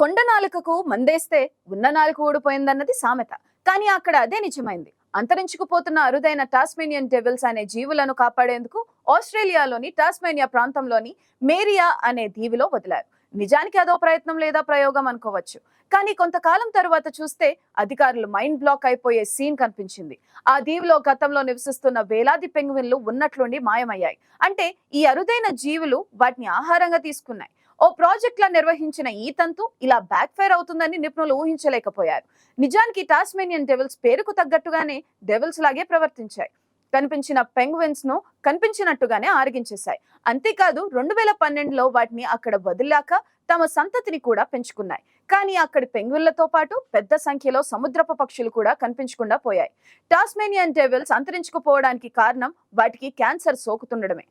కొండ నాలుకకు మందేస్తే ఉన్న నాలుక ఊడిపోయిందన్నది సామెత. కానీ అక్కడ అదే నిజమైంది. అంతరించుకుపోతున్న అరుదైన టాస్మేనియన్ డెవిల్స్ అనే జీవులను కాపాడేందుకు ఆస్ట్రేలియాలోని టాస్మేనియా ప్రాంతంలోని మేరియా అనే దీవిలో వదిలారు. నిజానికి అదో ప్రయత్నం లేదా ప్రయోగం అనుకోవచ్చు. కానీ కొంతకాలం తరువాత చూస్తే అధికారులు మైండ్ బ్లాక్ అయిపోయే సీన్ కనిపించింది. ఆ దీవిలో గతంలో నివసిస్తున్న వేలాది పెంగ్విన్లు ఉన్నట్లుండి మాయమయ్యాయి. అంటే ఈ అరుదైన జీవులు వాటిని ఆహారంగా తీసుకున్నాయి. ఓ ప్రాజెక్ట్లా నిర్వహించిన ఈ తంతు ఇలా బ్యాక్ ఫైర్ అవుతుందని నిపుణులు ఊహించలేకపోయారు. నిజానికి టాస్మేనియన్ డెవిల్స్ పేరుకు తగ్గట్టుగానే డెవిల్స్ లాగే ప్రవర్తించాయి. కనిపించిన పెంగ్విన్స్ను కనిపించినట్టుగానే ఆరగించేశాయి. అంతేకాదు రెండు వేల పన్నెండులో వాటిని అక్కడ వదిలాక తమ సంతతిని కూడా పెంచుకున్నాయి. కానీ అక్కడి పెంగ్విన్లతో పాటు పెద్ద సంఖ్యలో సముద్రపు పక్షులు కూడా కనిపించకుండా పోయాయి. టాస్మేనియన్ డెవిల్స్ అంతరించుకుపోవడానికి కారణం వాటికి క్యాన్సర్ సోకుతుండడమే.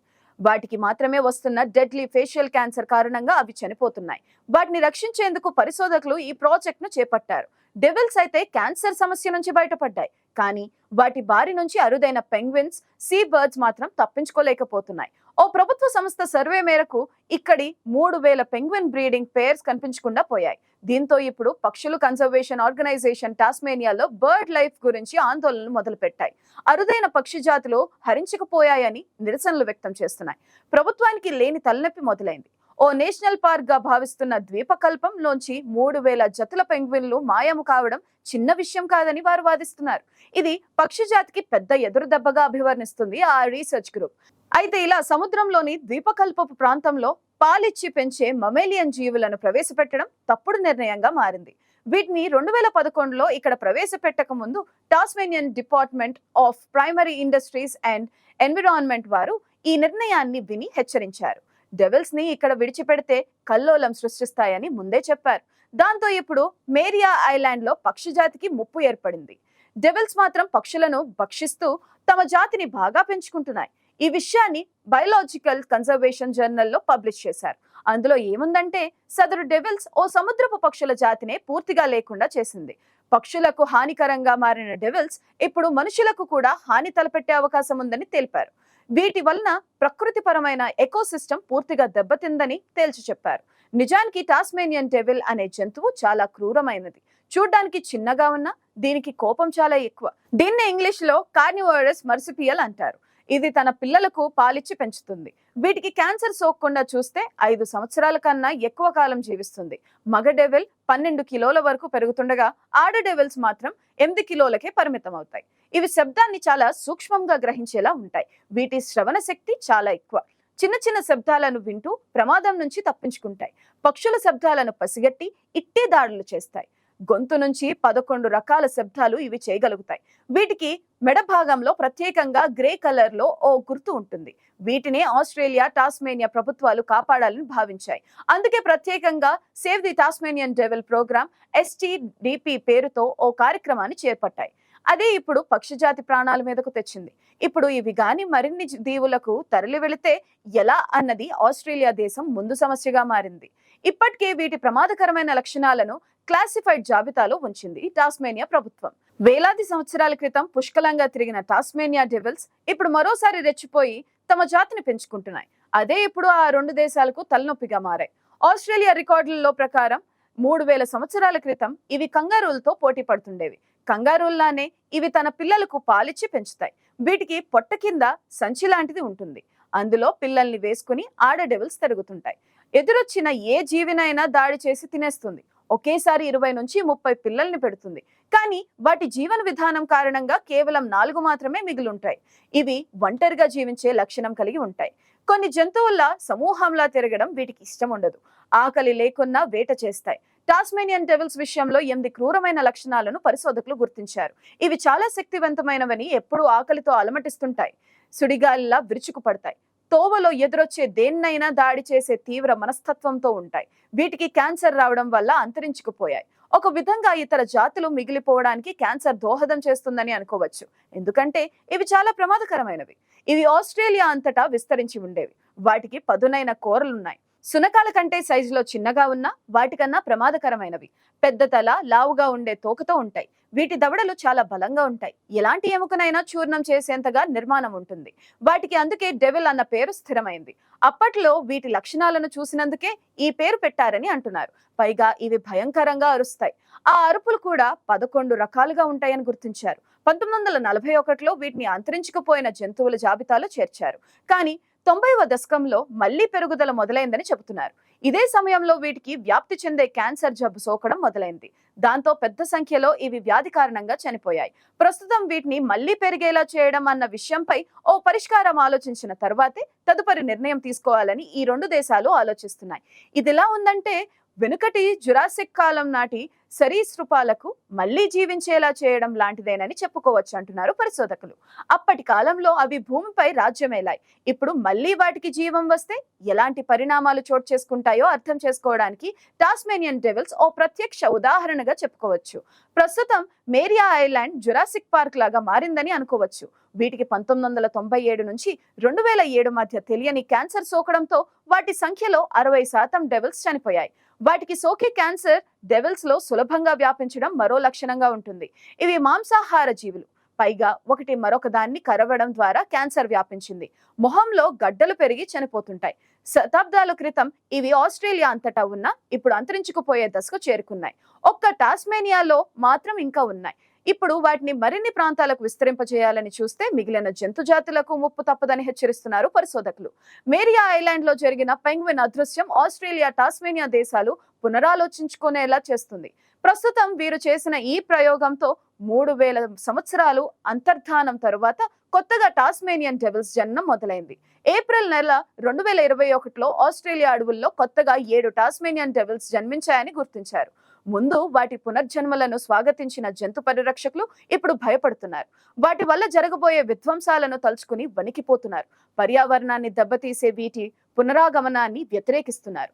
వాటికి మాత్రమే వస్తున్న డెడ్లీ ఫేషియల్ క్యాన్సర్ కారణంగా అవి చనిపోతున్నాయి. వాటిని రక్షించేందుకు పరిశోధకులు ఈ ప్రాజెక్ట్ను చేపట్టారు. డెవిల్స్ అయితే క్యాన్సర్ సమస్య నుంచి బయటపడ్డాయి. కానీ వాటి బారి నుంచి అరుదైన పెంగ్విన్స్ సీ బర్డ్స్ మాత్రం తప్పించుకోలేకపోతున్నాయి. ఓ ప్రభుత్వ సంస్థ సర్వే మేరకు ఇక్కడి మూడు వేల పెంగ్విన్ బ్రీడింగ్ పేర్స్ కనిపించకుండా పోయాయి. దీంతో ఇప్పుడు పక్షులు కన్జర్వేషన్ ఆర్గనైజేషన్ టాస్మేనియాలో బర్డ్ లైఫ్ గురించి ఆందోళనలు మొదలుపెట్టాయి. అరుదైన పక్షి జాతులు హరించకపోయాయని నిరసనలు వ్యక్తం చేస్తున్నాయి. ప్రభుత్వానికి లేని తలనొప్పి మొదలైంది. ఓ నేషనల్ పార్క్గా భావిస్తున్న ద్వీపకల్పం లోంచి మూడు వేల జతుల పెంగ్విన్లు మాయము కావడం చిన్న విషయం కాదని వారు వాదిస్తున్నారు. ఇది పక్షి జాతికి పెద్ద ఎదురు దెబ్బగా అభివర్ణిస్తుంది ఆ రీసెర్చ్ గ్రూప్. అయితే ఇలా సముద్రంలోని ద్వీపకల్పపు ప్రాంతంలో పాలిచ్చి పెంచే మమేలియన్ జీవులను ప్రవేశపెట్టడం తప్పుడు నిర్ణయంగా మారింది. వీటిని రెండు వేల పదకొండులో ఇక్కడ ప్రవేశపెట్టక ముందు Tasmanian department of primary industries and environment వారు ఈ నిర్ణయాన్ని విని హెచ్చరించారు. డెవిల్స్ని ఇక్కడ విడిచిపెడితే కల్లోలం సృష్టిస్తాయని ముందే చెప్పారు. దాంతో ఇప్పుడు మేరియా ఐలాండ్లో పక్షి జాతికి ముప్పు ఏర్పడింది. డెవిల్స్ మాత్రం పక్షులను భక్షిస్తూ తమ జాతిని బాగా పెంచుకుంటున్నాయి. ఈ విషయాన్ని బయోలాజికల్ కన్జర్వేషన్ జర్నల్లో పబ్లిష్ చేశారు. అందులో ఏముందంటే సదరు డెవిల్స్ ఓ సముద్రపు పక్షుల జాతినే పూర్తిగా లేకుండా చేసింది. పక్షులకు హానికరంగా మారిన డెవిల్స్ ఇప్పుడు మనుషులకు కూడా హాని తలపెట్టే అవకాశం ఉందని తెలిపారు. వీటి వలన ప్రకృతిపరమైన ఎకోసిస్టమ్ పూర్తిగా దెబ్బతిందని తేల్చి చెప్పారు. నిజానికి టాస్మేనియన్ డెవిల్ అనే జంతువు చాలా క్రూరమైనది. చూడ్డానికి చిన్నగా ఉన్నా దీనికి కోపం చాలా ఎక్కువ. దీన్ని ఇంగ్లీష్లో కార్నివోరస్ మర్సిపియల్ అంటారు. ఇది తన పిల్లలకు పాలిచ్చి పెంచుతుంది. వీటికి క్యాన్సర్ సోకకుండా చూస్తే ఐదు సంవత్సరాల కన్నా ఎక్కువ కాలం జీవిస్తుంది. మగ డెవిల్ పన్నెండు కిలోల వరకు పెరుగుతుండగా ఆడ డెవిల్స్ మాత్రం ఎనిమిది కిలోలకే పరిమితం అవుతాయి ఇవి శబ్దాన్ని చాలా సూక్ష్మంగా గ్రహించేలా ఉంటాయి. వీటి శ్రవణ శక్తి చాలా ఎక్కువ. చిన్న చిన్న శబ్దాలను వింటూ ప్రమాదం నుంచి తప్పించుకుంటాయి. పక్షుల శబ్దాలను పసిగట్టి ఇట్టే దాడులు చేస్తాయి. గొంతు నుంచి పదకొండు రకాల శబ్దాలు ఇవి చేయగలుగుతాయి. వీటికి మెడ భాగంలో ప్రత్యేకంగా గ్రే కలర్లో ఓ గుర్తు ఉంటుంది. వీటినే ఆస్ట్రేలియా టాస్మేనియా ప్రభుత్వాలు కాపాడాలని భావించాయి. అందుకే ప్రత్యేకంగా save the Tasmanian devil program STDP పేరుతో ఓ కార్యక్రమాన్ని చేపట్టాయి. అదే ఇప్పుడు పక్షిజాతి ప్రాణాల మీదకు తెచ్చింది. ఇప్పుడు ఇవి గాని మరిన్ని దీవులకు తరలి వెళితే ఎలా అన్నది ఆస్ట్రేలియా దేశం ముందు సమస్యగా మారింది. ఇప్పటికే వీటి ప్రమాదకరమైన లక్షణాలను క్లాసిఫైడ్ జాబితాలో ఉంచింది టాస్మేనియా ప్రభుత్వం. వేలాది సంవత్సరాల క్రితం పుష్కలంగా తిరిగిన టాస్మేనియా డెవిల్స్ ఇప్పుడు మరోసారి రెచ్చిపోయి తమ జాతిని పెంచుకుంటున్నాయి. అదే ఇప్పుడు ఆ రెండు దేశాలకు తలనొప్పిగా మారాయి. ఆస్ట్రేలియా రికార్డులలో ప్రకారం మూడు వేల సంవత్సరాల క్రితం ఇవి కంగారూలతో పోటీ పడుతుండేవి. కంగారూల్లానే ఇవి తన పిల్లలకు పాలిచ్చి పెంచుతాయి. వీటికి పొట్ట కింద సంచి లాంటిది ఉంటుంది. అందులో పిల్లల్ని వేసుకుని ఆడ డెవిల్స్ తిరుగుతుంటాయి. ఎదురొచ్చిన ఏ జీవినైనా దాడి చేసి తినేస్తుంది. ఒకేసారి ఇరవై నుంచి ముప్పై పిల్లల్ని పెడుతుంది. కానీ వాటి జీవన విధానం కారణంగా కేవలం నాలుగు మాత్రమే మిగులుంటాయి. ఇవి ఒంటరిగా జీవించే లక్షణం కలిగి ఉంటాయి. కొన్ని జంతువుల సమూహంలా తిరగడం వీటికి ఇష్టం ఉండదు. ఆకలి లేకున్నా వేట చేస్తాయి. టాస్మేనియన్ డెవిల్స్ విషయంలో ఎనిమిది క్రూరమైన లక్షణాలను పరిశోధకులు గుర్తించారు. ఇవి చాలా శక్తివంతమైనవని ఎప్పుడూ ఆకలితో అలమటిస్తుంటాయి. సుడిగాలిలా విరుచుకుపడతాయి. తోవలో ఎదురొచ్చే దేన్నైనా దాడి చేసే తీవ్ర మనస్తత్వంతో ఉంటాయి. వీటికి క్యాన్సర్ రావడం వల్ల అంతరించుకుపోయాయి. ఒక విధంగా ఇతర జాతులు మిగిలిపోవడానికి క్యాన్సర్ దోహదం చేస్తుందని అనుకోవచ్చు. ఎందుకంటే ఇవి చాలా ప్రమాదకరమైనవి. ఇవి ఆస్ట్రేలియా అంతటా విస్తరించి ఉండేవి. వాటికి పదునైన కోరలున్నాయి. సునకాల కంటే సైజులో చిన్నగా ఉన్న వాటికన్నా ప్రమాదకరమైనవి. పెద్ద తల లావుగా ఉండే తోకతో ఉంటాయి. వీటి దవడలు చాలా బలంగా ఉంటాయి. ఎలాంటి ఎముకనైనా చూర్ణం చేసేంతగా నిర్మాణం ఉంటుంది. వాటికి అందుకే డెవిల్ అన్న పేరు స్థిరమైంది. అప్పట్లో వీటి లక్షణాలను చూసినందుకే ఈ పేరు పెట్టారని అంటున్నారు. పైగా ఇవి భయంకరంగా అరుస్తాయి. ఆ అరుపులు కూడా పదకొండు రకాలుగా ఉంటాయని గుర్తించారు. పంతొమ్మిది వందల నలభై ఒకటిలో వీటిని అంతరించుకుపోయిన జంతువుల జాబితాలో చేర్చారు. కానీ తొంభైవ దశకంలో మళ్ళీ పెరుగుదల మొదలైందని చెబుతున్నారు. ఇదే సమయంలో వీటికి వ్యాప్తి చెందే క్యాన్సర్ జబ్బు సోకడం మొదలైంది. దాంతో పెద్ద సంఖ్యలో ఇవి వ్యాధి కారణంగా చనిపోయాయి. ప్రస్తుతం వీటిని మళ్ళీ పెరిగేలా చేయడం అన్న విషయంపై ఓ పరిష్కారం ఆలోచించిన తర్వాతే తదుపరి నిర్ణయం తీసుకోవాలని ఈ రెండు దేశాలు ఆలోచిస్తున్నాయి. ఇదిలా ఉందంటే వెనుకటి జురాసిక్ కాలం నాటి సరీసృపాలకు మళ్ళీ జీవించేలా చేయడం లాంటిదేనని చెప్పుకోవచ్చు అంటున్నారు పరిశోధకులు. అప్పటి కాలంలో అవి భూమిపై రాజ్యమేలాయి. ఇప్పుడు మళ్ళీ వాటికి జీవం వస్తే ఎలాంటి పరిణామాలు చోటు చేసుకుంటాయో అర్థం చేసుకోవడానికి టాస్మేనియన్ డెవిల్స్ ఓ ప్రత్యక్ష ఉదాహరణగా చెప్పుకోవచ్చు. ప్రస్తుతం మేరియా ఐలాండ్ జురాసిక్ పార్క్ లాగా మారిందని అనుకోవచ్చు. వీటికి పంతొమ్మిది వందల తొంభై ఏడు నుంచి రెండు వేల ఏడు మధ్య తెలియని క్యాన్సర్ సోకడంతో వాటి సంఖ్యలో అరవై శాతం డెవిల్స్ చనిపోయాయి. వాటికి సోకే క్యాన్సర్ డెవెల్స్లో సులభంగా వ్యాపించడం మరో లక్షణంగా ఉంటుంది. ఇవి మాంసాహార జీవులు. పైగా ఒకటి మరొక దాన్ని కరవడం ద్వారా క్యాన్సర్ వ్యాపించింది. మొహంలో గడ్డలు పెరిగి చనిపోతుంటాయి. శతాబ్దాల క్రితం ఇవి ఆస్ట్రేలియా అంతటా ఉన్న ఇప్పుడు అంతరించుకుపోయే దశకు చేరుకున్నాయి. ఒక్క టాస్మేనియాలో మాత్రం ఇంకా ఉన్నాయి. ఇప్పుడు వాటిని మరిన్ని ప్రాంతాలకు విస్తరింపజేయాలని చూస్తే మిగిలిన జంతు జాతులకు ముప్పు తప్పదని హెచ్చరిస్తున్నారు పరిశోధకులు. మేరియా ఐలాండ్లో జరిగిన పెంగ్విన్ అదృశ్యం ఆస్ట్రేలియా టాస్మేనియా దేశాలు పునరాలోచించుకునేలా చేస్తుంది. ప్రస్తుతం వీరు చేసిన ఈ ప్రయోగంతో మూడు వేల సంవత్సరాలు అంతర్ధానం తరువాత కొత్తగా టాస్మేనియన్ డెవిల్స్ జన్మం మొదలైంది. ఏప్రిల్ నెల రెండు వేల ఇరవై ఒకటిలో ఆస్ట్రేలియా అడవుల్లో కొత్తగా ఏడు టాస్మేనియన్ డెవిల్స్ జన్మించాయని గుర్తించారు. ముందు వాటి పునర్జన్మలను స్వాగతించిన జంతు పరిరక్షకులు ఇప్పుడు భయపడుతున్నారు. వాటి వల్ల జరగబోయే విధ్వంసాలను తలుచుకుని వణికిపోతున్నారు. పర్యావరణాన్ని దెబ్బతీసే వీటి పునరాగమనాన్ని వ్యతిరేకిస్తున్నారు.